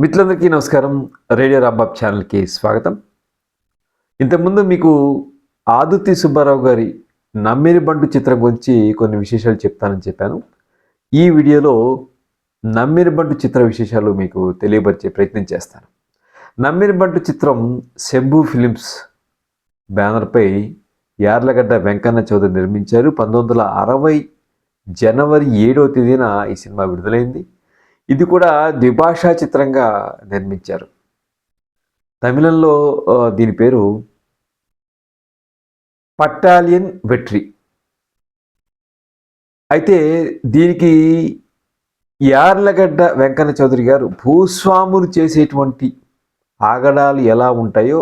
మిత్రులందరికీ నమస్కారం. రేడియో రాబాబ్ ఛానల్కి స్వాగతం. ఇంతకుముందు మీకు ఆదుతి సుబ్బారావు గారి నమ్మిరి బంటు చిత్రం గురించి కొన్ని విశేషాలు చెప్తానని చెప్పాను. ఈ వీడియోలో నమ్మిరి బంటు చిత్ర విశేషాలు మీకు తెలియపరిచే ప్రయత్నం చేస్తాను. నమ్మిరి బంటు చిత్రం శంభు ఫిలిమ్స్ బ్యానర్పై యార్లగడ్డ వెంకన్న చౌదరి నిర్మించారు. పంతొమ్మిది వందల అరవై జనవరి ఏడవ తేదీన ఈ సినిమా విడుదలైంది. ఇది కూడా ద్విభాషా చిత్రంగా నిర్మించారు. తమిళంలో దీని పేరు పట్టాలియన్ వెట్రి. అయితే దీనికి యార్లగడ్డ వెంకన్న చౌదరి గారు భూస్వాములు చేసేటువంటి ఆగడాలు ఎలా ఉంటాయో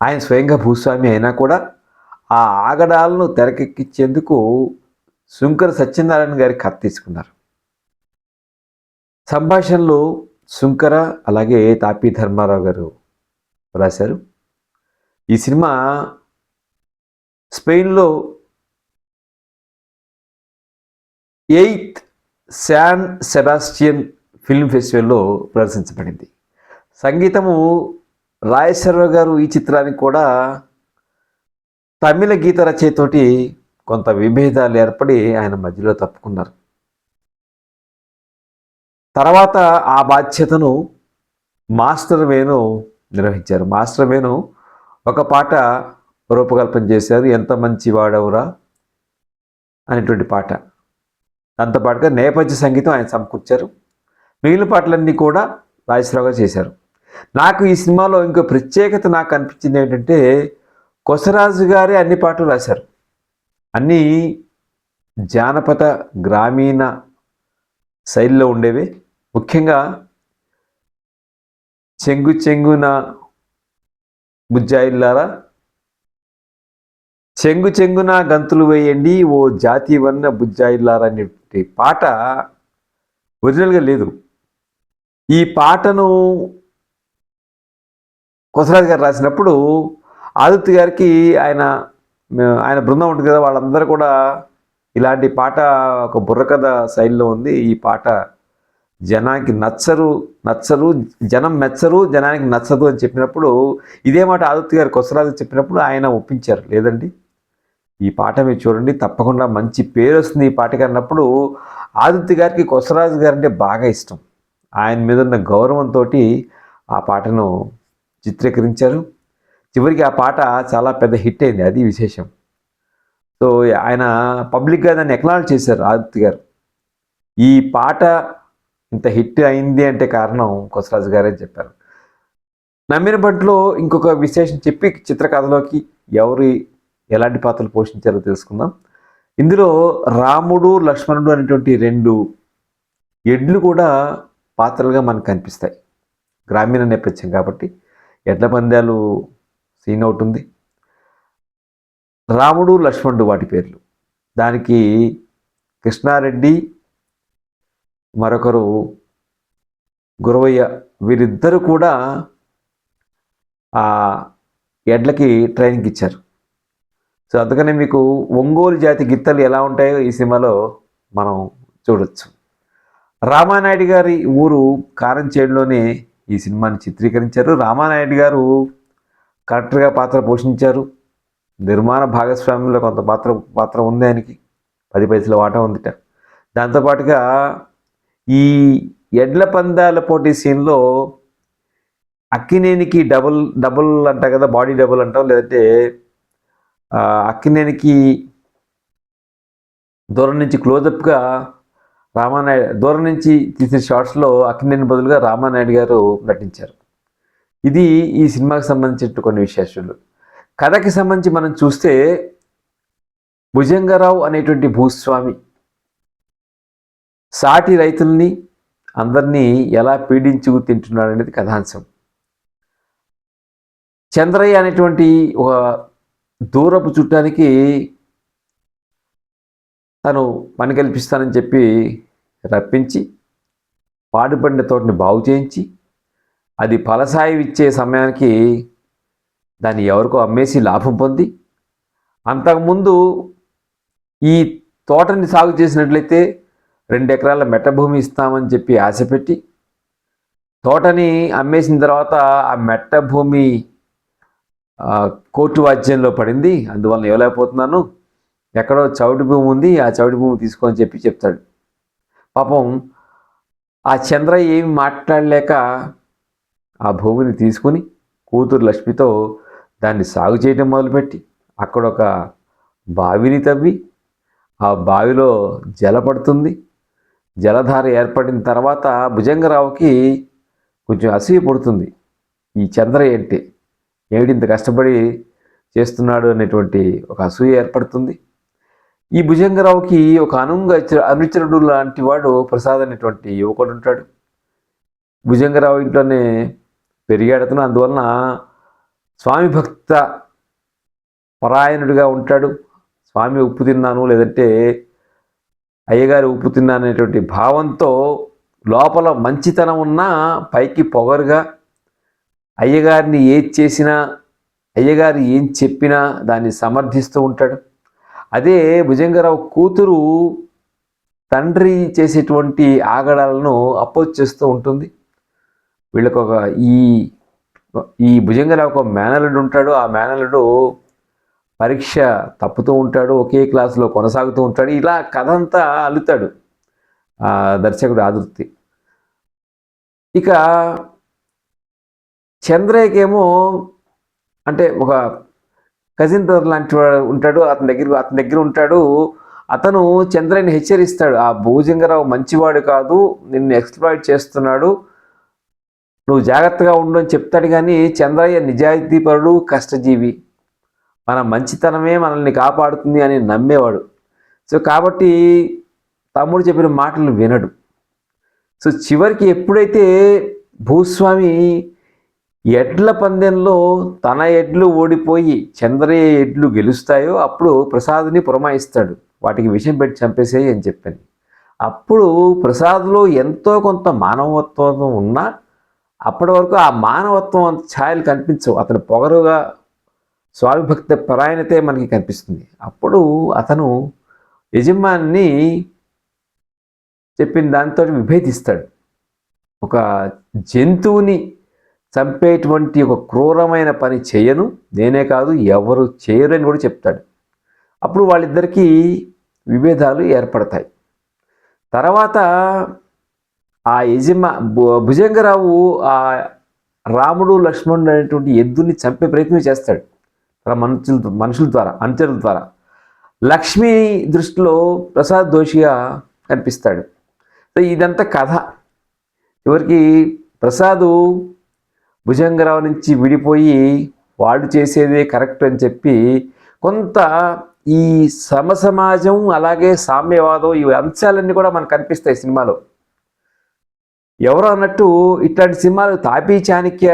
ఆయన స్వయంగా భూస్వామి అయినా కూడా ఆ ఆగడాలను తెరకెక్కించేందుకు శుంకర సత్యనారాయణ గారి కథ తీసుకున్నారు. సంభాషణలు శుంకర అలాగే తాపి ధర్మారావు గారు రాశారు. ఈ సినిమా స్పెయిన్లో ఎయిత్ శాన్ సెబాస్టియన్ ఫిల్మ్ ఫెస్టివల్లో ప్రదర్శించబడింది. సంగీతము రాయశర్వ గారు ఈ చిత్రానికి కూడా తమిళ గీత రచయితోటి కొంత విభేదాలు ఏర్పడి ఆయన మధ్యలో తప్పుకున్నారు. తర్వాత ఆ బాధ్యతను మాస్టర్ వేణు నిర్వహించారు. మాస్టర్ వేణు ఒక పాట రూపకల్పన చేశారు. ఎంత మంచి వాడవురా అనేటువంటి పాట. దాంతోపాటుగా నేపథ్య సంగీతం ఆయన సమకూర్చారు. మిగిలిన పాటలన్నీ కూడా రాజేశ్వరరావు గారు చేశారు. నాకు ఈ సినిమాలో ఇంకో ప్రత్యేకత నాకు అనిపించింది ఏంటంటే కొసరాజు గారే అన్ని పాటలు రాశారు. అన్నీ జానపద గ్రామీణ శైలిలో ఉండేవి. ముఖ్యంగా చెంగు చెంగున ముజ్జాయిల్లారా? చెంగు చెంగున గంతులు వేయండి ఓ జాతి వన్న బుజ్జాయిల్లారా అనేటువంటి పాట ఒరిజినల్గా లేదు. ఈ పాటను కొసరాజు గారు రాసినప్పుడు ఆదిత్య గారికి ఆయన ఆయన బృందం ఉంటుంది కదా వాళ్ళందరూ కూడా ఇలాంటి పాట ఒక బుర్రకథ శైలిలో ఉంది. ఈ పాట జనానికి నచ్చరు నచ్చరు జనం మెచ్చరు జనానికి నచ్చదు అని చెప్పినప్పుడు ఇదే మాట ఆదిత్య గారు కొసరాజు చెప్పినప్పుడు ఆయన ఒప్పించారు. లేదండి? ఈ పాట మీరు చూడండి తప్పకుండా మంచి పేరు వస్తుంది ఈ పాటకి అన్నప్పుడు ఆదిత్య గారికి కొసరాజు గారు అంటే బాగా ఇష్టం. ఆయన మీద ఉన్న గౌరవంతో ఆ పాటను చిత్రీకరించారు. చివరికి ఆ పాట చాలా పెద్ద హిట్ అయింది అది విశేషం. సో ఆయన పబ్లిక్గా దాన్ని ఎక్నాలజ్ చేశారు ఆదిత్య గారు. ఈ పాట ఇంత హిట్ అయింది అంటే కారణం కొసరాజు గారే చెప్పారు. నమ్మిన బంట్లో ఇంకొక విశేషం చెప్పి చిత్రకథలోకి ఎవరు ఎలాంటి పాత్రలు పోషించారో తెలుసుకుందాం. ఇందులో రాముడు లక్ష్మణుడు అనేటువంటి రెండు ఎడ్లు కూడా పాత్రలుగా మనకు కనిపిస్తాయి. గ్రామీణ నేపథ్యం కాబట్టి ఎడ్ల పందాలు సీన్ అవుతుంది రాముడు లక్ష్మణుడు వాటి పేర్లు. దానికి కృష్ణారెడ్డి మరొకరు గురవయ్య. వీరిద్దరు కూడా ఆ ఎడ్లకి ట్రైనింగ్ ఇచ్చారు. సో అందుకనే మీకు ఒంగోలు జాతి గిత్తలు ఎలా ఉంటాయో ఈ సినిమాలో మనం చూడొచ్చు. రామానాయుడు గారి ఊరు కారంచేడులోనే ఈ సినిమాని చిత్రీకరించారు. రామానాయుడు గారు కరెక్టర్గా పాత్ర పోషించారు. నిర్మాణ భాగస్వామ్యంలో కొంత పాత్ర పాత్ర ఉంది ఆయనకి. పది పైసల వాటా ఉందిట. దాంతోపాటుగా ఈ ఎడ్ల పందాల పోటీ సీన్లో అక్కినేనికి డబుల్ డబుల్ అంట కదా బాడీ డబుల్ అంటాం లేదంటే అక్కినేనికి దూరం నుంచి క్లోజప్గా రామానాయుడు దూరం నుంచి తీసిన షార్ట్స్లో అక్కినేని బదులుగా రామానాయుడు గారు నటించారు. ఇది ఈ సినిమాకి సంబంధించిన కొన్ని విశేషాలు. కథకి సంబంధించి మనం చూస్తే భుజంగరావు అనేటువంటి భూస్వామి సాటి రైతుల్ని అందరినీ ఎలా పీడించు తింటున్నాడు అనేది కథాంశం. చంద్రయ్య అనేటువంటి ఒక దూరపు చుట్టానికి తను పని కల్పిస్తానని చెప్పి రప్పించి పాడుపడిన తోటని బాగు చేయించి అది ఫలసాయి ఇచ్చే సమయానికి దాన్ని ఎవరికో అమ్మేసి లాభం పొంది అంతకుముందు ఈ తోటని సాగు చేసినట్లయితే రెండు ఎకరాల మెట్ట భూమి ఇస్తామని చెప్పి ఆశపెట్టి తోటని అమ్మేసిన తర్వాత ఆ మెట్ట భూమి కోర్టు వాద్యంలో పడింది. అందువల్ల ఇవ్వలేకపోతున్నాను. ఎక్కడో చౌటి భూమి ఉంది ఆ చౌటి భూమి తీసుకొని చెప్పి చెప్తాడు. పాపం ఆ చంద్ర ఏమి మాట్లాడలేక ఆ భూమిని తీసుకుని కూతురు లక్ష్మితో దాన్ని సాగు చేయడం మొదలుపెట్టి అక్కడ ఒక బావిని తవ్వి ఆ బావిలో జల పడుతుంది జలధార ఏర్పడిన తర్వాత భుజంగరావుకి కొంచెం అసూయ పడుతుంది. ఈ చంద్ర ఏంటి? ఏమిటి ఇంత కష్టపడి చేస్తున్నాడు అనేటువంటి ఒక అసూయ ఏర్పడుతుంది. ఈ భుజంగరావుకి ఒక అనుంగ అనుచరుడు లాంటి వాడు ప్రసాద్ అనేటువంటి యువకుడు ఉంటాడు. భుజంగరావు ఇంట్లోనే పెరిగాడుతున్న అందువలన స్వామి భక్త పరాయణుడిగా ఉంటాడు. స్వామి ఉప్పు తిన్నాను లేదంటే అయ్యగారి ఉప్పు తిన్నాను అనేటువంటి భావంతో లోపల మంచితనం ఉన్నా పైకి పొగరుగా అయ్యగారిని ఏది చేసినా అయ్యగారు ఏం చెప్పినా దాన్ని సమర్థిస్తూ ఉంటాడు. అదే భుజంగరావు కూతురు తండ్రి చేసేటువంటి ఆగడాలను అపోజ్ చేస్తూ ఉంటుంది. వీళ్ళకొక ఈ ఈ భుజంగరావు ఒక మేనలుడు ఉంటాడు. ఆ మేనలుడు పరీక్ష తప్పుతూ ఉంటాడు ఒకే క్లాసులో కొనసాగుతూ ఉంటాడు ఇలా కథ అంతా అల్లుతాడు దర్శకుడు ఆదుర్తి. ఇక చంద్రయ్యకేమో అంటే ఒక కజిన్ బ్రదర్ లాంటి వాడు ఉంటాడు అతని దగ్గర అతని దగ్గర ఉంటాడు అతను చంద్రయ్యని హెచ్చరిస్తాడు ఆ భూజంగరావు మంచివాడు కాదు నిన్ను ఎక్స్ప్లాయిట్ చేస్తున్నాడు నువ్వు జాగ్రత్తగా ఉండు అని చెప్తాడు కానీ చంద్రయ్య నిజాయితీపరుడు కష్టజీవి. మన మంచితనమే మనల్ని కాపాడుతుంది అని నమ్మేవాడు. సో కాబట్టి తమ్ముడు చెప్పిన మాటలు వినడు. సో చివరికి ఎప్పుడైతే భూస్వామి ఎడ్ల పందెంలో తన ఎడ్లు ఓడిపోయి చంద్రయ్య ఎడ్లు గెలుస్తాయో అప్పుడు ప్రసాద్ని పురమాయిస్తాడు. వాటికి విషయం పెట్టి చంపేసేయి అని చెప్పాను. అప్పుడు ప్రసాద్లో ఎంతో కొంత మానవత్వం ఉన్నా అప్పటి వరకు ఆ మానవత్వం అంత ఛాయలు కనిపించవు. అతను పొగరుగా స్వామిభక్త పరాయణతే మనకి కనిపిస్తుంది. అప్పుడు అతను యజమాని చెప్పిన దాంతో విభేదిస్తాడు. ఒక జంతువుని చంపేటువంటి ఒక క్రూరమైన పని చేయను నేనే కాదు ఎవరు చేయరు అని కూడా చెప్తాడు. అప్పుడు వాళ్ళిద్దరికీ విభేదాలు ఏర్పడతాయి. తర్వాత ఆ యజమా భుజంగరావు ఆ రాముడు లక్ష్మణుడు అనేటువంటి ఎద్దుని చంపే ప్రయత్నం చేస్తాడు. అలా మనుషుల మనుషుల ద్వారా అనుచరుల ద్వారా. లక్ష్మి దృష్టిలో ప్రసాద్ దోషిగా కనిపిస్తాడు. సో ఇదంతా కథ. చివరికి ప్రసాదు భుజంగరావు నుంచి విడిపోయి వాడు చేసేదే కరెక్ట్ అని చెప్పి కొంత ఈ సమసమాజం అలాగే సామ్యవాదం ఈ అంశాలన్నీ కూడా మనకు కనిపిస్తాయి సినిమాలో. ఎవరు అన్నట్టు ఇట్లాంటి సినిమాలు తాపీ చాణక్య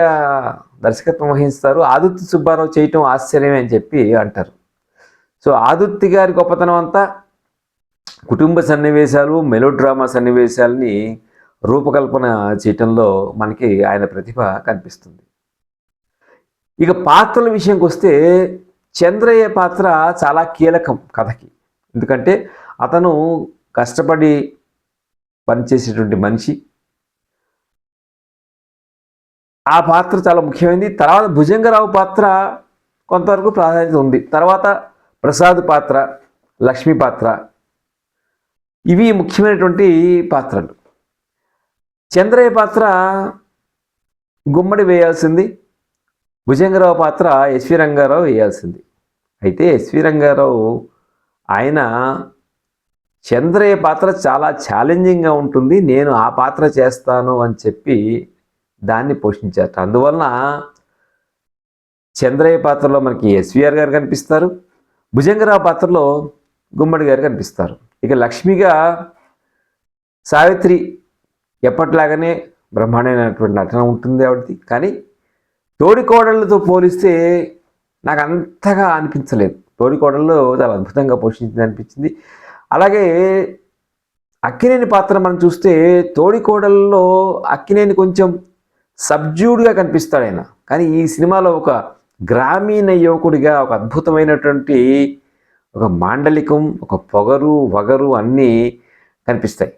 దర్శకత్వం వహిస్తారు. ఆదుర్తి సుబ్బారావు చేయటం ఆశ్చర్యమే అని చెప్పి అంటారు. సో ఆదుర్తి గారి గొప్పతనం అంతా కుటుంబ సన్నివేశాలు మెలోడ్రామా సన్నివేశాలని రూపకల్పన చేయటంలో మనకి ఆయన ప్రతిభ కనిపిస్తుంది. ఇక పాత్రల విషయంకి వస్తే చంద్రయ్య పాత్ర చాలా కీలకం కథకి. ఎందుకంటే అతను కష్టపడి పనిచేసేటువంటి మనిషి. ఆ పాత్ర చాలా ముఖ్యమైనది తర్వాత భుజంగరావు పాత్ర కొంతవరకు ప్రాధాన్యత ఉంది. తర్వాత ప్రసాద్ పాత్ర లక్ష్మి పాత్ర ఇవి ముఖ్యమైనటువంటి పాత్రలు. చంద్రయ్య పాత్ర గుమ్మడి వేయాల్సింది. భుజంగరావు పాత్ర ఎస్వి రంగారావు వేయాల్సింది. అయితే ఎస్వి రంగారావు ఆయన చంద్రయ్య పాత్ర చాలా ఛాలెంజింగ్గా ఉంటుంది. నేను ఆ పాత్ర చేస్తాను అని చెప్పి దాన్ని పోషించారు అందువలన చంద్రయ్య పాత్రలో మనకి ఎస్విఆర్ గారు కనిపిస్తారు భుజంగరావు పాత్రలో గుమ్మడి గారు కనిపిస్తారు. ఇక లక్ష్మిగా సావిత్రి ఎప్పట్లాగానే బ్రహ్మాండమైనటువంటి నటన ఉంటుంది ఆవిడది. కానీ తోడికోడళ్ళతో పోలిస్తే నాకు అంతగా అనిపించలేదు. తోడికోడళ్ళు చాలా అద్భుతంగా పోషించింది అనిపించింది. అలాగే అక్కినేని పాత్ర మనం చూస్తే తోడికోడల్లో అక్కినేని కొంచెం సబ్జ్యూడ్గా కనిపిస్తాడు ఆయన. కానీ ఈ సినిమాలో ఒక గ్రామీణ యువకుడిగా ఒక అద్భుతమైనటువంటి ఒక మాండలికం ఒక పొగరు వగరు అన్నీ కనిపిస్తాయి.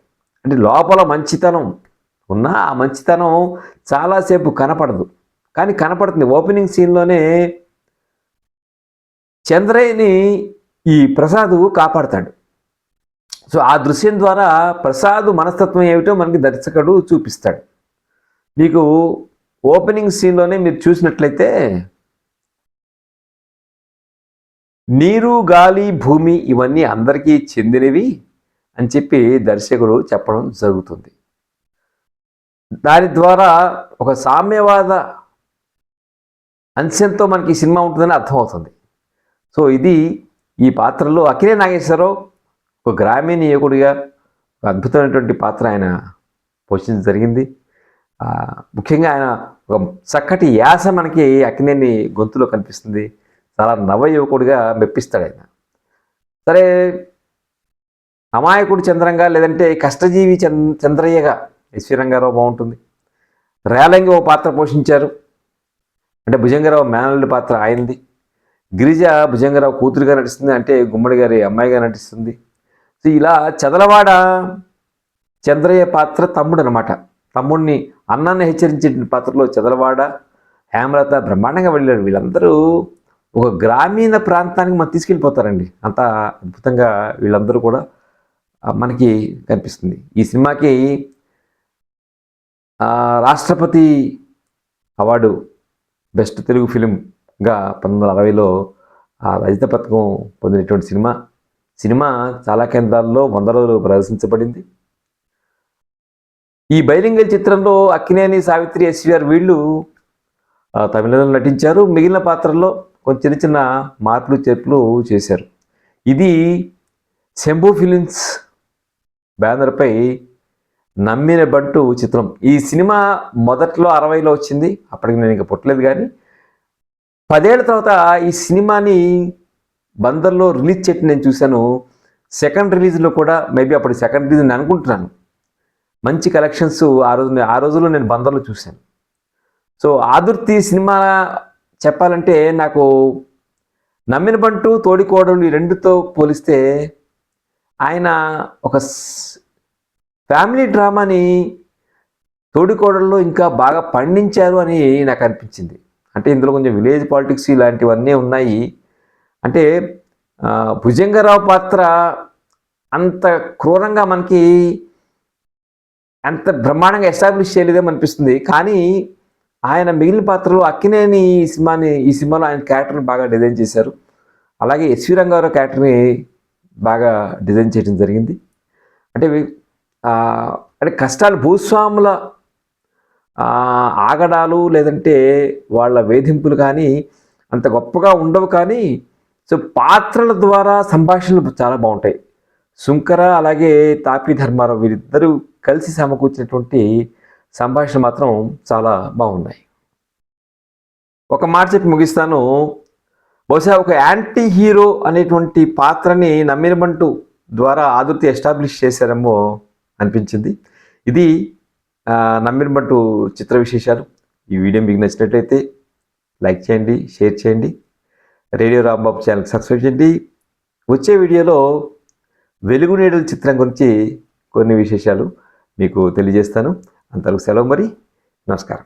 అంటే లోపల మంచితనం ఉన్నా ఆ మంచితనం చాలాసేపు కనపడదు. కానీ కనపడుతుంది. ఓపెనింగ్ సీన్లోనే చంద్రయ్యని ఈ ప్రసాద్ కాపాడతాడు. సో ఆ దృశ్యం ద్వారా ప్రసాద్ మనస్తత్వం ఏమిటో మనకి దర్శకుడు చూపిస్తాడు. మీకు ఓపెనింగ్ సీన్లోనే మీరు చూసినట్లయితే నీరు గాలి భూమి ఇవన్నీ అందరికీ చెందినవి అని చెప్పి దర్శకుడు చెప్పడం జరుగుతుంది. దాని ద్వారా ఒక సామ్యవాద అంశంతో మనకి సినిమా ఉంటుందని అర్థమవుతుంది. సో ఇది ఈ పాత్రలో అఖిలే నాగేశ్వరరావు ఒక గ్రామీణ యువకుడిగా అద్భుతమైనటువంటి పాత్ర ఆయన పోషించడం జరిగింది. ముఖ్యంగా ఆయన ఒక చక్కటి యాస మనకి అక్కినేని గొంతులో కనిపిస్తుంది. చాలా నవయువకుడిగా మెప్పిస్తాడు ఆయన. సరే అమాయకుడు చంద్రంగా లేదంటే కష్టజీవి చంద్రయ్యగా ఎస్వి రంగారావు బాగుంటుంది. రేలంగి ఓ పాత్ర పోషించారు. అంటే భుజంగరావు మేనల్లుడి పాత్ర ఆయనది. గిరిజ భుజంగరావు కూతురుగా నటిస్తుంది. అంటే గుమ్మడి గారి అమ్మాయిగా నటిస్తుంది. సో ఇలా చదలవాడ చంద్రయ్య పాత్ర తమ్ముడు అనమాట తమ్ముడిని అన్నాన్ని హెచ్చరించిన పాత్రలో చదలవాడ హేమలత బ్రహ్మాండంగా వెళ్ళాడు. వీళ్ళందరూ ఒక గ్రామీణ ప్రాంతానికి మనం తీసుకెళ్ళిపోతారండి. అంత అద్భుతంగా వీళ్ళందరూ కూడా మనకి కనిపిస్తుంది. ఈ సినిమాకి రాష్ట్రపతి అవార్డు బెస్ట్ తెలుగు ఫిలింగా పంతొమ్మిది వందల అరవైలో ఆ రజిత పథకం పొందినటువంటి సినిమా. సినిమా చాలా కేంద్రాల్లో వంద రోజులు ప్రదర్శించబడింది. ఈ బైలింగల్ చిత్రంలో అక్కినేని సావిత్రి ఎస్విఆర్ వీళ్ళు ఆ, తమిళంలో నటించారు. మిగిలిన పాత్రల్లో కొంచెం చిన్న చిన్న మార్పులు చేర్పులు చేశారు. ఇది శంభు ఫిలిమ్స్ బ్యానర్పై నమ్మిన బంటు చిత్రం. ఈ సినిమా మొదట్లో అరవైలో వచ్చింది. అప్పటికి నేను ఇంకా పుట్టలేదు కానీ పదేళ్ళ తర్వాత ఈ సినిమాని బందర్లో రిలీజ్ చేయటం నేను చూశాను. సెకండ్ రిలీజ్లో కూడా మేబీ అప్పుడు సెకండ్ రిలీజ్ నేను అనుకుంటున్నాను. మంచి కలెక్షన్స్ ఆ రోజు ఆ రోజుల్లో నేను బందర్లో చూశాను. సో ఆదుర్తి సినిమా చెప్పాలంటే నాకు నమ్మిన బంటు తోడికోడలు ఈ రెండుతో పోలిస్తే ఆయన ఒక ఫ్యామిలీ డ్రామాని తోడికోడల్లో ఇంకా బాగా పండించారు అని నాకు అనిపించింది. అంటే ఇందులో కొంచెం విలేజ్ పాలిటిక్స్ ఇలాంటివన్నీ ఉన్నాయి. అంటే భుజంగరావు పాత్ర అంత క్రూరంగా మనకి అంత బ్రహ్మాండంగా ఎస్టాబ్లిష్ చేయలేదేమో అనిపిస్తుంది. కానీ ఆయన మిగిలిన పాత్రలో అక్కినేని ఈ సినిమాని ఈ సినిమాలో ఆయన క్యారెక్టర్ని బాగా డిజైన్ చేశారు. అలాగే ఎస్వి రంగారావు క్యారెక్టర్ని బాగా డిజైన్ చేయడం జరిగింది. అంటే అంటే కష్టాలు భూస్వాముల ఆగడాలు లేదంటే వాళ్ళ వేధింపులు కానీ అంత గొప్పగా ఉండవు కానీ సో పాత్రల ద్వారా సంభాషణలు చాలా బాగుంటాయి. శుంకర అలాగే తాపి ధర్మారావు వీరిద్దరూ కలిసి సమకూర్చినటువంటి సంభాషణ మాత్రం చాలా బాగున్నాయి. ఒక మాట చెప్పి ముగిస్తాను. బహుశా ఒక యాంటీ హీరో అనేటువంటి పాత్రని నమ్మినమంటూ ద్వారా ఆదుర్తి ఎస్టాబ్లిష్ చేశారేమో అనిపించింది. ఇది నమ్మినమంటూ చిత్ర విశేషాలు. ఈ వీడియో మీకు నచ్చినట్లయితే లైక్ చేయండి షేర్ చేయండి. రేడియో రాంబాబు ఛానల్కి సబ్స్క్రైబ్ చేయండి. వచ్చే వీడియోలో వెలుగునేడు చిత్రం గురించి కొన్ని విశేషాలు మీకు తెలియజేస్తాను. అంతవరకు సెలవు మరి. నమస్కారం.